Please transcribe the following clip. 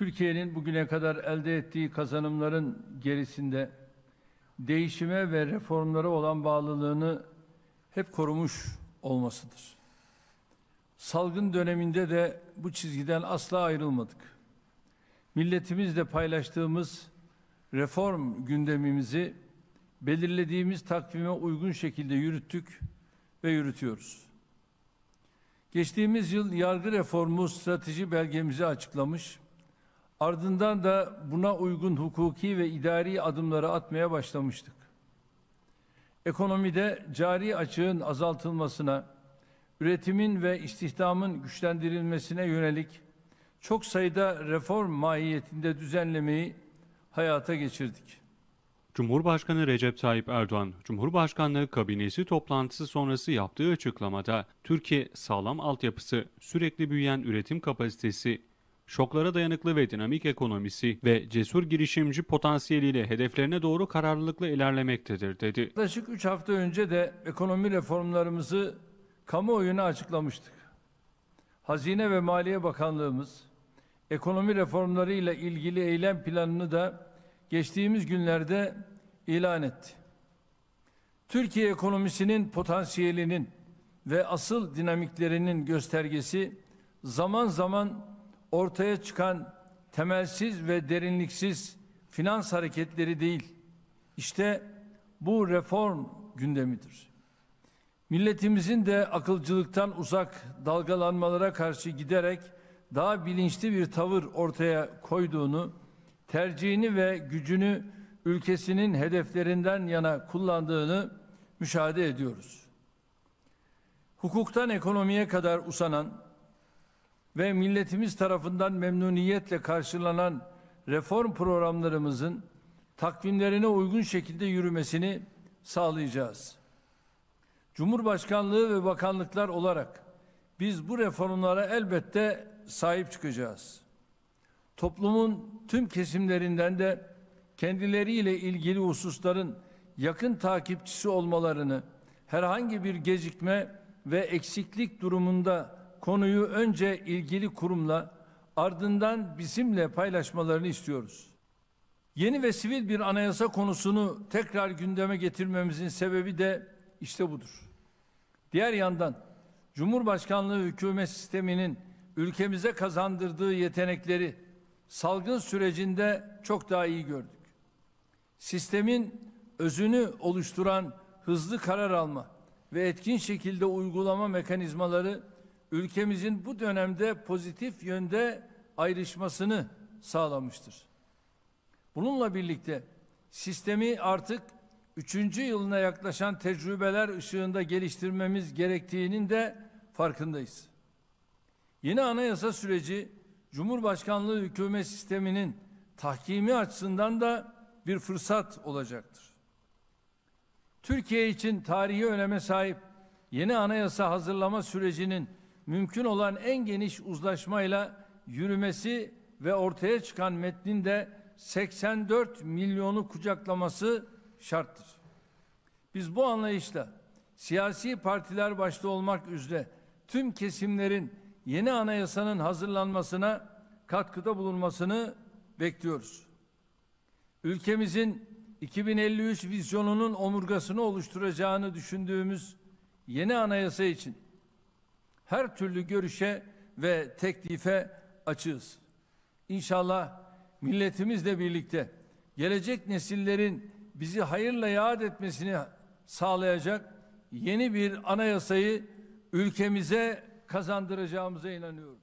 Türkiye'nin bugüne kadar elde ettiği kazanımların gerisinde değişime ve reformlara olan bağlılığını hep korumuş olmasıdır. Salgın döneminde de bu çizgiden asla ayrılmadık. Milletimizle paylaştığımız reform gündemimizi belirlediğimiz takvime uygun şekilde yürüttük ve yürütüyoruz. Geçtiğimiz yıl yargı reformu strateji belgemizi açıklamış, ardından da buna uygun hukuki ve idari adımları atmaya başlamıştık. Ekonomide cari açığın azaltılmasına, üretimin ve istihdamın güçlendirilmesine yönelik çok sayıda reform mahiyetinde düzenlemeyi hayata geçirdik. Cumhurbaşkanı Recep Tayyip Erdoğan, Cumhurbaşkanlığı kabinesi toplantısı sonrası yaptığı açıklamada Türkiye sağlam altyapısı, sürekli büyüyen üretim kapasitesi, şoklara dayanıklı ve dinamik ekonomisi ve cesur girişimci potansiyeliyle hedeflerine doğru kararlılıkla ilerlemektedir dedi. Yaklaşık 3 hafta önce de ekonomi reformlarımızı kamuoyuna açıklamıştık. Hazine ve Maliye Bakanlığımız ekonomi reformları ile ilgili eylem planını da geçtiğimiz günlerde ilan etti. Türkiye ekonomisinin potansiyelinin ve asıl dinamiklerinin göstergesi zaman zaman ortaya çıkan temelsiz ve derinliksiz finans hareketleri değil. İşte bu reform gündemidir. Milletimizin de akılcılıktan uzak dalgalanmalara karşı giderek daha bilinçli bir tavır ortaya koyduğunu, tercihini ve gücünü ülkesinin hedeflerinden yana kullandığını müşahede ediyoruz. Hukuktan ekonomiye kadar usanan ve milletimiz tarafından memnuniyetle karşılanan reform programlarımızın takvimlerine uygun şekilde yürümesini sağlayacağız. Cumhurbaşkanlığı ve bakanlıklar olarak biz bu reformlara elbette sahip çıkacağız. Toplumun tüm kesimlerinden de kendileriyle ilgili hususların yakın takipçisi olmalarını, herhangi bir gecikme ve eksiklik durumunda konuyu önce ilgili kurumla ardından bizimle paylaşmalarını istiyoruz. Yeni ve sivil bir anayasa konusunu tekrar gündeme getirmemizin sebebi de işte budur. Diğer yandan Cumhurbaşkanlığı hükümet sisteminin ülkemize kazandırdığı yetenekleri salgın sürecinde çok daha iyi gördük. Sistemin özünü oluşturan hızlı karar alma ve etkin şekilde uygulama mekanizmaları ülkemizin bu dönemde pozitif yönde ayrışmasını sağlamıştır. Bununla birlikte sistemi artık üçüncü yılına yaklaşan tecrübeler ışığında geliştirmemiz gerektiğinin de farkındayız. Yeni anayasa süreci Cumhurbaşkanlığı hükümet sisteminin tahkimi açısından da bir fırsat olacaktır. Türkiye için tarihi öneme sahip yeni anayasa hazırlama sürecinin mümkün olan en geniş uzlaşmayla yürümesi ve ortaya çıkan metnin de 84 milyonu kucaklaması şarttır. Biz bu anlayışla siyasi partiler başta olmak üzere tüm kesimlerin yeni anayasanın hazırlanmasına katkıda bulunmasını bekliyoruz. Ülkemizin 2053 vizyonunun omurgasını oluşturacağını düşündüğümüz yeni anayasa için her türlü görüşe ve teklife açığız. İnşallah milletimizle birlikte gelecek nesillerin bizi hayırla yad etmesini sağlayacak yeni bir anayasayı ülkemize kazandıracağımıza inanıyorum.